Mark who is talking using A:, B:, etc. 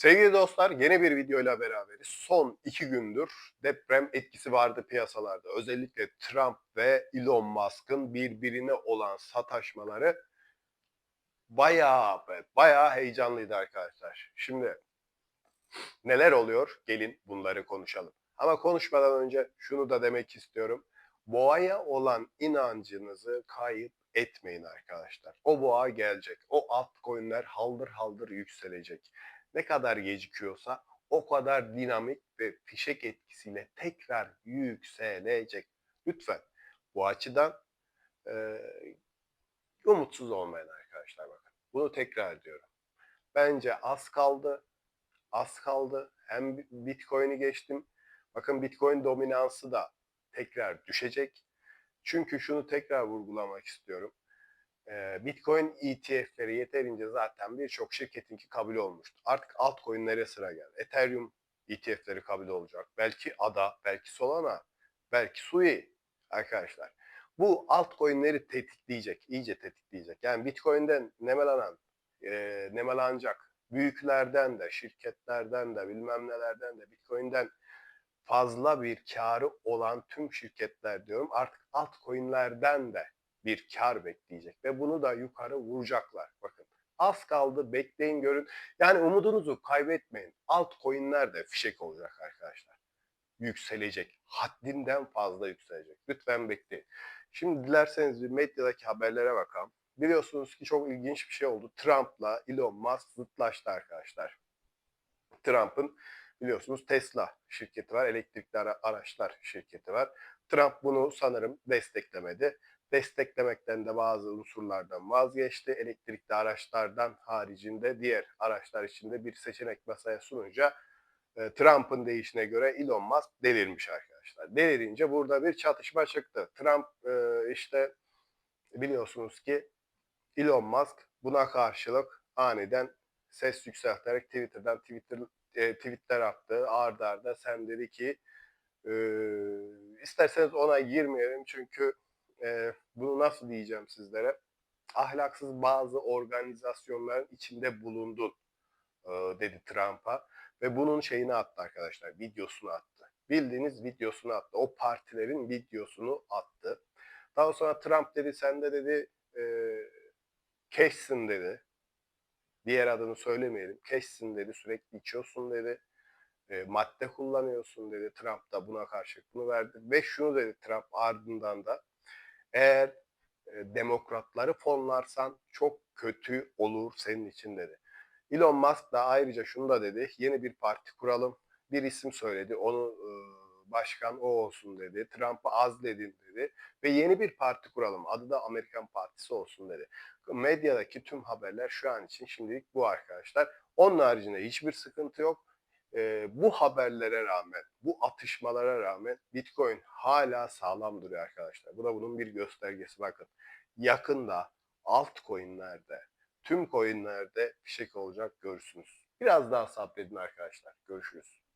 A: Sevgili dostlar yeni bir videoyla beraberiz. Son iki gündür deprem etkisi vardı piyasalarda. Özellikle Trump ve Elon Musk'ın birbirine olan sataşmaları bayağı bayağı heyecanlıydı arkadaşlar. Şimdi neler oluyor? Gelin bunları konuşalım. Ama konuşmadan önce şunu da demek istiyorum. Boğaya olan inancınızı kayıp etmeyin arkadaşlar. O boğa gelecek. O altcoin'ler haldır haldır yükselecek ne kadar gecikiyorsa o kadar dinamik ve fişek etkisiyle tekrar yükselecek. Lütfen bu açıdan e, umutsuz olmayın arkadaşlar bakın. Bunu tekrar diyorum. Bence az kaldı. Az kaldı. Hem Bitcoin'i geçtim. Bakın Bitcoin dominansı da tekrar düşecek. Çünkü şunu tekrar vurgulamak istiyorum. Bitcoin ETF'leri yeterince zaten birçok şirketinki kabul olmuştu. Artık altcoin'lere sıra geldi. Ethereum ETF'leri kabul olacak. Belki ADA, belki Solana, belki Sui arkadaşlar. Bu altcoin'leri tetikleyecek, iyice tetikleyecek. Yani Bitcoin'den nemalanan, e, nemalanacak büyüklerden de, şirketlerden de, bilmem nelerden de, Bitcoin'den fazla bir karı olan tüm şirketler diyorum artık altcoin'lerden de bir kar bekleyecek ve bunu da yukarı vuracaklar. Bakın az kaldı bekleyin görün. Yani umudunuzu kaybetmeyin. Altcoin'ler de fişek olacak arkadaşlar. Yükselecek. Haddinden fazla yükselecek. Lütfen bekleyin. Şimdi dilerseniz bir medyadaki haberlere bakalım. Biliyorsunuz ki çok ilginç bir şey oldu. Trump'la Elon Musk zıtlaştı arkadaşlar. Trump'ın biliyorsunuz Tesla şirketi var, elektrikli araçlar şirketi var. Trump bunu sanırım desteklemedi desteklemekten de bazı unsurlardan vazgeçti. Elektrikli araçlardan haricinde diğer araçlar içinde bir seçenek masaya sununca e, Trump'ın deyişine göre Elon Musk delirmiş arkadaşlar. Delirince burada bir çatışma çıktı. Trump e, işte biliyorsunuz ki Elon Musk buna karşılık aniden ses yükselterek Twitter'dan Twitter e, tweetler attı. Arda arda sen dedi ki e, isterseniz ona girmeyelim çünkü e, bunu nasıl diyeceğim sizlere? Ahlaksız bazı organizasyonların içinde bulundun e, dedi Trump'a ve bunun şeyini attı arkadaşlar, videosunu attı. Bildiğiniz videosunu attı. O partilerin videosunu attı. Daha sonra Trump dedi sen de dedi e, keşsin dedi. Diğer adını söylemeyelim. Keşsin dedi. Sürekli içiyorsun dedi. E, madde kullanıyorsun dedi. Trump da buna karşı bunu verdi. Ve şunu dedi Trump ardından da eğer e, demokratları fonlarsan çok kötü olur senin için dedi. Elon Musk da ayrıca şunu da dedi. Yeni bir parti kuralım. Bir isim söyledi. Onu e, başkan o olsun dedi. Trump'ı azledin dedi. Ve yeni bir parti kuralım. Adı da Amerikan Partisi olsun dedi. Medyadaki tüm haberler şu an için şimdilik bu arkadaşlar. Onun haricinde hiçbir sıkıntı yok e, bu haberlere rağmen, bu atışmalara rağmen Bitcoin hala sağlam duruyor arkadaşlar. Bu da bunun bir göstergesi. Bakın yakında altcoin'lerde, tüm coin'lerde fişek olacak görürsünüz. Biraz daha sabredin arkadaşlar. Görüşürüz.